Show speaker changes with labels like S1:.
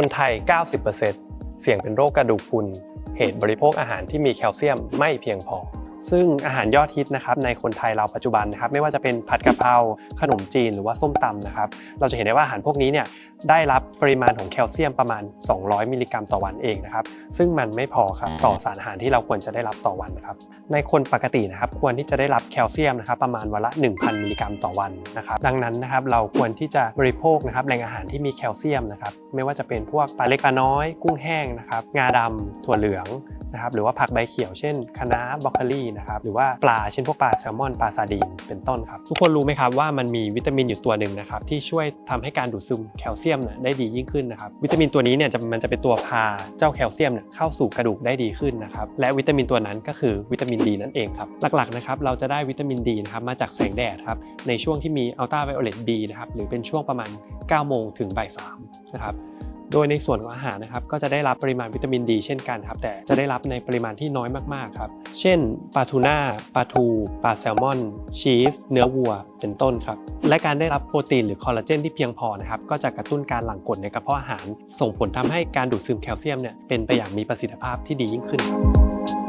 S1: คนไทย 90%เสี่ยงเป็นโรคกระดูกพรุนเหตุบริโภคอาหารที่มีแคลเซียมไม่เพียงพอ ซึ่งอาหารยอดฮิตนะครับในคนไทยเราปัจจุบันนะครับไม่ว่าจะเป็นผัดกะเพราขนมจีนหรือว่าส้มตำนะครับเราจะเห็นได้ว่าอาหารพวกนี้เนี่ยได้รับปริมาณของแคลเซียมประมาณ 200 มิลลิกรัมต่อวันเองนะครับซึ่งมันไม่พอครับต่อสารอาหารที่เราควรจะได้รับต่อวันนะครับในคนปกตินะครับควรที่จะได้รับแคลเซียมนะครับประมาณวันละ 1,000 มิลลิกรัมต่อวันนะครับดังนั้นนะครับเราควรที่จะบริโภคนะครับแหล่งอาหารที่มีแคลเซียมนะครับไม่ว่าจะเป็นพวกปลาเล็กปลาน้อย กุ้งแห้งนะครับงาดำถั่วเหลือง นะครับหรือว่าผักใบเขียวเช่นคะน้าบรอกโคลีนะครับหรือว่าปลาเช่นพวกปลาแซลมอนปลาซาดีนเป็นต้นครับทุกคนรู้ไหมครับว่ามันมีวิตามินอยู่ตัวหนึ่งนะครับที่ช่วยทำให้การดูดซึมแคลเซียมเนี่ยได้ดียิ่งขึ้นนะครับวิตามินตัวนี้เนี่ยมันจะเป็นตัวพาเจ้าแคลเซียมเนี่ยเข้าสู่กระดูกได้ดีขึ้นนะครับและวิตามินตัวนั้นก็คือวิตามินดีนั่นเองครับหลักๆนะครับเราจะได้วิตามินดีนะครับมาจากแสงแดดครับในช่วงที่มีอัลตราไวโอเลตบีนะครับหรือเป็นช่วงประมาณ9โมงถึงบ่าย3นะครับ โดยในส่วนของอาหารนะครับก็จะได้รับปริมาณวิตามินดีเช่นกันครับแต่จะได้รับในปริมาณที่น้อยมากๆครับเช่นปลาทูน่าปลาทูปลาแซลมอนชีสเนื้อวัว เป็นต้นครับและการได้รับโปรตีนหรือคอลลาเจนที่เพียงพอนะครับก็จะกระตุ้นการหลั่งกรดในกระเพาะอาหาร ส่งผลทำให้การดูดซึมแคลเซียมเนี่ยเป็นไปอย่างมีประสิทธิภาพที่ดียิ่งขึ้นครับ